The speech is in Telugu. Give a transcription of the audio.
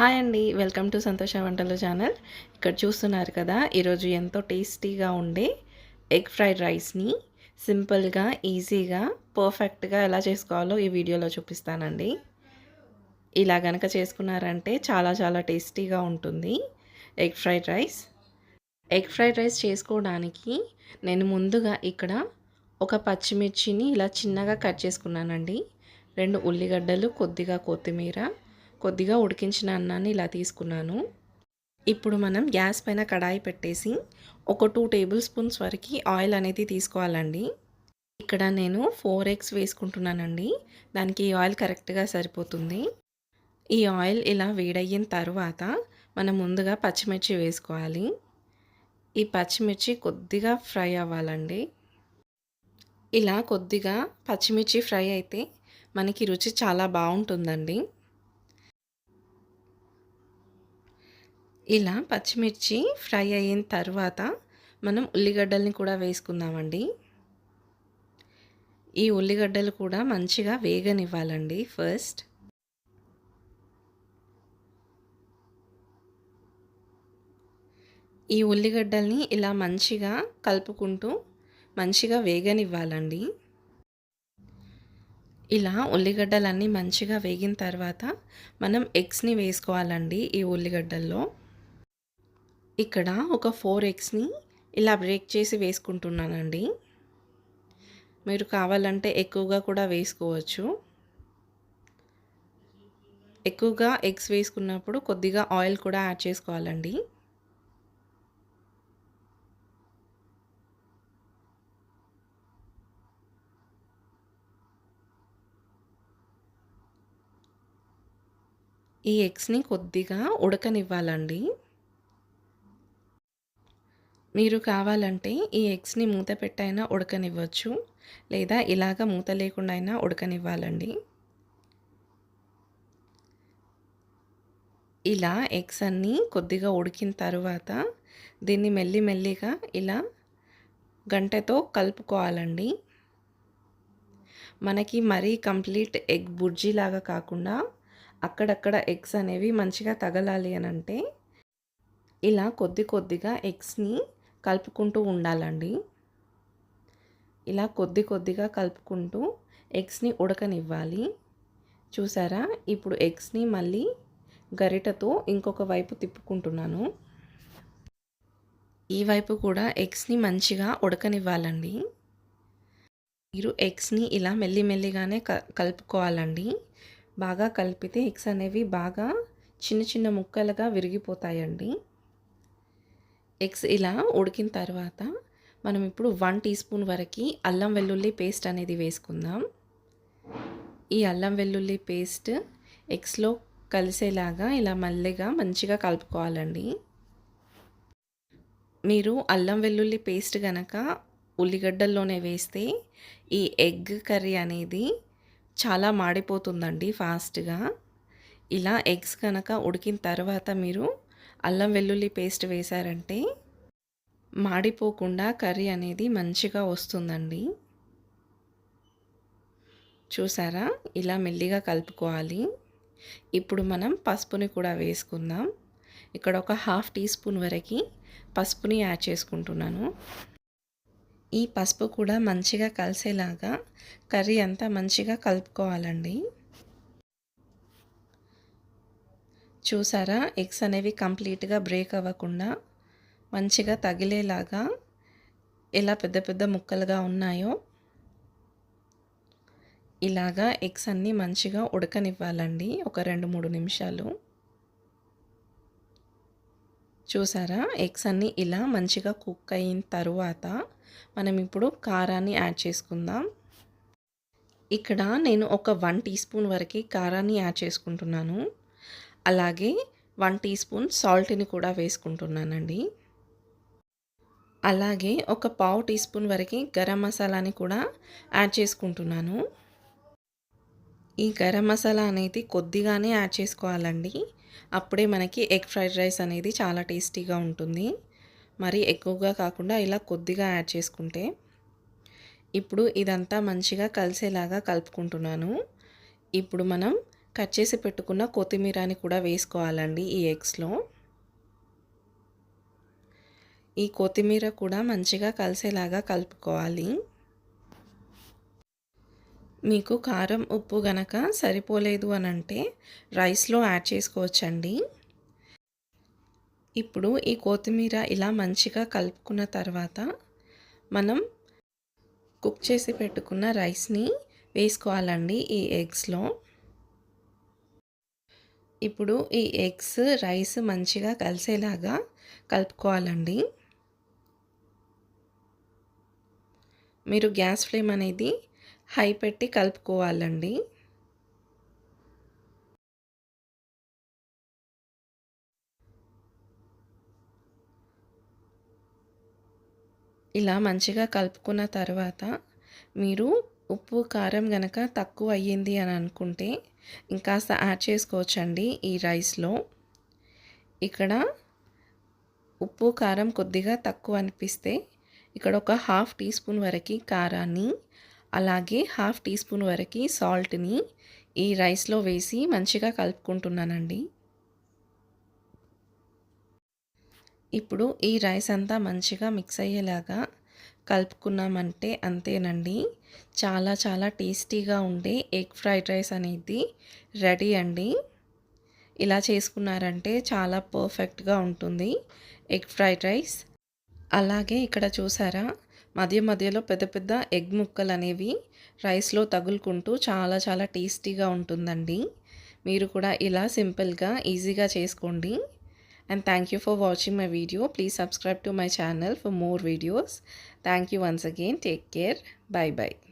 హాయ్ అండి. వెల్కమ్ టు సంతోష వంటలు ఛానల్. ఇక్కడ చూస్తున్నారు కదా ఈరోజు ఎంతో టేస్టీగా ఉండే ఎగ్ ఫ్రైడ్ రైస్ని సింపుల్గా ఈజీగా పర్ఫెక్ట్గా ఎలా చేసుకోవాలో ఈ వీడియోలో చూపిస్తానండి. ఇలా గనక చేసుకున్నారంటే చాలా చాలా టేస్టీగా ఉంటుంది egg fried rice. Egg fried rice చేసుకోవడానికి నేను ముందుగా ఇక్కడ ఒక పచ్చిమిర్చిని ఇలా చిన్నగా కట్ చేసుకున్నానండి. రెండు ఉల్లిగడ్డలు కొద్దిగా కొత్తిమీర కొద్దిగా ఉడికించిన అన్నాన్ని ఇలా తీసుకున్నాను. ఇప్పుడు మనం గ్యాస్ పైన కడాయి పెట్టేసి ఒక టూ టేబుల్ స్పూన్స్ వరకు ఆయిల్ అనేది తీసుకోవాలండి. ఇక్కడ నేను ఫోర్ ఎగ్స్ వేసుకుంటున్నానండి. దానికి ఈ ఆయిల్ కరెక్ట్గా సరిపోతుంది. ఈ ఆయిల్ ఇలా వేడయిన తర్వాత మనం ముందుగా పచ్చిమిర్చి వేసుకోవాలి. ఈ పచ్చిమిర్చి కొద్దిగా ఫ్రై అవ్వాలండి. ఇలా కొద్దిగా పచ్చిమిర్చి ఫ్రై అయితే మనకి రుచి చాలా బాగుంటుందండి. ఇలా పచ్చిమిర్చి ఫ్రై అయిన తర్వాత మనం ఉల్లిగడ్డల్ని కూడా వేసుకుందామండి. ఈ ఉల్లిగడ్డలు కూడా మంచిగా వేగనివ్వాలండి ఫస్ట్. ఈ ఉల్లిగడ్డల్ని ఇలా మంచిగా కలుపుకుంటూ మంచిగా వేగనివ్వాలండి. ఇలా ఉల్లిగడ్డలన్నీ మంచిగా వేగిన తర్వాత మనం ఎగ్స్ని వేసుకోవాలండి ఈ ఉల్లిగడ్డల్లో. ఇక్కడ ఒక ఫోర్ ఎగ్స్ని ఇలా బ్రేక్ చేసి వేసుకుంటున్నానండి. మీరు కావాలంటే ఎక్కువగా కూడా వేసుకోవచ్చు. ఎక్కువగా ఎగ్స్ వేసుకున్నప్పుడు కొద్దిగా ఆయిల్ కూడా యాడ్ చేసుకోవాలండి. ఈ ఎగ్స్ని కొద్దిగా ఉడకనివ్వాలండి. మీరు కావాలంటే ఈ ఎగ్స్ని మూత పెట్టైనా ఉడకనివ్వచ్చు లేదా ఇలాగ మూత లేకుండా అయినా ఉడకనివ్వాలండి. ఇలా ఎగ్స్ అన్నీ కొద్దిగా ఉడికిన తర్వాత దీన్ని మెల్లి మెల్లిగా ఇలా గంటతో కలుపుకోవాలండి. మనకి మరీ కంప్లీట్ ఎగ్ బుర్జీ లాగా కాకుండా అక్కడక్కడ ఎగ్స్ అనేవి మంచిగా తగలాలి అని అంటే ఇలా కొద్ది కొద్దిగా ఎగ్స్ని కలుపుకుంటూ ఉండాలండి. ఇలా కొద్ది కొద్దిగా కలుపుకుంటూ ఎగ్స్ని ఉడకనివ్వాలి. చూసారా? ఇప్పుడు ఎగ్స్ని మళ్ళీ గరిటతో ఇంకొక వైపు తిప్పుకుంటున్నాను. ఈ వైపు కూడా ఎగ్స్ని మంచిగా ఉడకనివ్వాలండి. మీరు ఎగ్స్ని ఇలా మెల్లిమెల్లిగానే క కలుపుకోవాలండి. బాగా కలిపితే ఎగ్స్ అనేవి బాగా చిన్న చిన్న ముక్కలుగా విరిగిపోతాయండి. ఎగ్స్ ఇలా ఉడికిన తర్వాత మనం ఇప్పుడు వన్ టీ స్పూన్ వరకు అల్లం వెల్లుల్లి పేస్ట్ అనేది వేసుకుందాం. ఈ అల్లం వెల్లుల్లి పేస్ట్ ఎగ్స్లో కలిసేలాగా ఇలా మళ్ళీగా మంచిగా కలుపుకోవాలండి. మీరు అల్లం వెల్లుల్లి పేస్ట్ కనుక ఉల్లిగడ్డల్లోనే వేస్తే ఈ ఎగ్ కర్రీ అనేది చాలా మాడిపోతుందండి ఫాస్ట్గా. ఇలా ఎగ్స్ కనుక ఉడికిన తర్వాత మీరు అల్లం వెల్లుల్లి పేస్ట్ వేశారంటే మాడిపోకుండా కర్రీ అనేది మంచిగా వస్తుందండి. చూసారా? ఇలా మెల్లిగా కలుపుకోవాలి. ఇప్పుడు మనం పసుపుని కూడా వేసుకుందాం. ఇక్కడ ఒక హాఫ్ టీ స్పూన్ వరకు పసుపుని యాడ్ చేసుకుంటున్నాను. ఈ పసుపు కూడా మంచిగా కలిసేలాగా కర్రీ అంతా మంచిగా కలుపుకోవాలండి. చూసారా? ఎగ్స్ అనేవి కంప్లీట్గా బ్రేక్ అవ్వకుండా మంచిగా తగిలేలాగా ఎలా పెద్ద పెద్ద ముక్కలుగా ఉన్నాయో ఇలాగా ఎగ్స్ అన్నీ మంచిగా ఉడకనివ్వాలండి. ఒక రెండు మూడు నిమిషాలు. చూసారా? ఎగ్స్ అన్నీ ఇలా మంచిగా కుక్ అయిన తరువాత మనం ఇప్పుడు కారాన్ని యాడ్ చేసుకుందాం. ఇక్కడ నేను ఒక వన్ టీ స్పూన్ వరకు కారాన్ని యాడ్ చేసుకుంటున్నాను. అలాగే వన్ టీ స్పూన్ సాల్ట్ని కూడా వేసుకుంటున్నానండి. అలాగే ఒక పావు టీ స్పూన్ వరకు గరం మసాలాని కూడా యాడ్ చేసుకుంటున్నాను. ఈ గరం మసాలా అనేది కొద్దిగానే యాడ్ చేసుకోవాలండి. అప్పుడే మనకి ఎగ్ ఫ్రైడ్ రైస్ అనేది చాలా టేస్టీగా ఉంటుంది. మరి ఎక్కువగా కాకుండా ఇలా కొద్దిగా యాడ్ చేసుకుంటే ఇప్పుడు ఇదంతా మంచిగా కలిసేలాగా కలుపుకుంటున్నాను. ఇప్పుడు మనం కట్ చేసి పెట్టుకున్న కొత్తిమీరని కూడా వేసుకోవాలండి ఈ ఎగ్స్లో. ఈ కొత్తిమీర కూడా మంచిగా కలిసేలాగా కలుపుకోవాలి. మీకు కారం ఉప్పు గనక సరిపోలేదు అని అంటే రైస్లో యాడ్ చేసుకోవచ్చండి. ఇప్పుడు ఈ కొత్తిమీర ఇలా మంచిగా కలుపుకున్న తర్వాత మనం కుక్ చేసి పెట్టుకున్న రైస్ని వేసుకోవాలండి ఈ ఎగ్స్లో. ఇప్పుడు ఈ ఎగ్స్ రైస్ మంచిగా కలిసేలాగా కలుపుకోవాలండి. మీరు గ్యాస్ ఫ్లేమ్ అనేది హై పెట్టి కలుపుకోవాలండి. ఇలా మంచిగా కలుపుకున్న తర్వాత మీరు ఉప్పు కారం గనక తక్కువ అయ్యింది అని అనుకుంటే ఇంకాస్త యాడ్ చేసుకోవచ్చండి ఈ రైస్లో. ఇక్కడ ఉప్పు కారం కొద్దిగా తక్కువ అనిపిస్తే ఇక్కడ ఒక హాఫ్ టీ స్పూన్ వరకు కారాన్ని అలాగే హాఫ్ టీ స్పూన్ వరకు సాల్ట్ని ఈ రైస్లో వేసి మంచిగా కలుపుకుంటున్నానండి. ఇప్పుడు ఈ రైస్ అంతా మంచిగా మిక్స్ అయ్యేలాగా కలుపుకున్నామంటే అంతేనండి. చాలా చాలా టేస్టీగా ఉండే ఎగ్ ఫ్రైడ్ రైస్ అనేది రెడీ అండి. ఇలా చేసుకున్నారంటే చాలా పర్ఫెక్ట్గా ఉంటుంది ఎగ్ ఫ్రైడ్ రైస్. అలాగే ఇక్కడ చూసారా మధ్య మధ్యలో పెద్ద పెద్ద ఎగ్ ముక్కలు అనేవి రైస్లో తగులుకుంటూ చాలా చాలా టేస్టీగా ఉంటుందండి. మీరు కూడా ఇలా సింపుల్గా ఈజీగా చేసుకోండి. And thank you for watching my video. Please subscribe to my channel for more videos. Thank you once again. Take care. Bye bye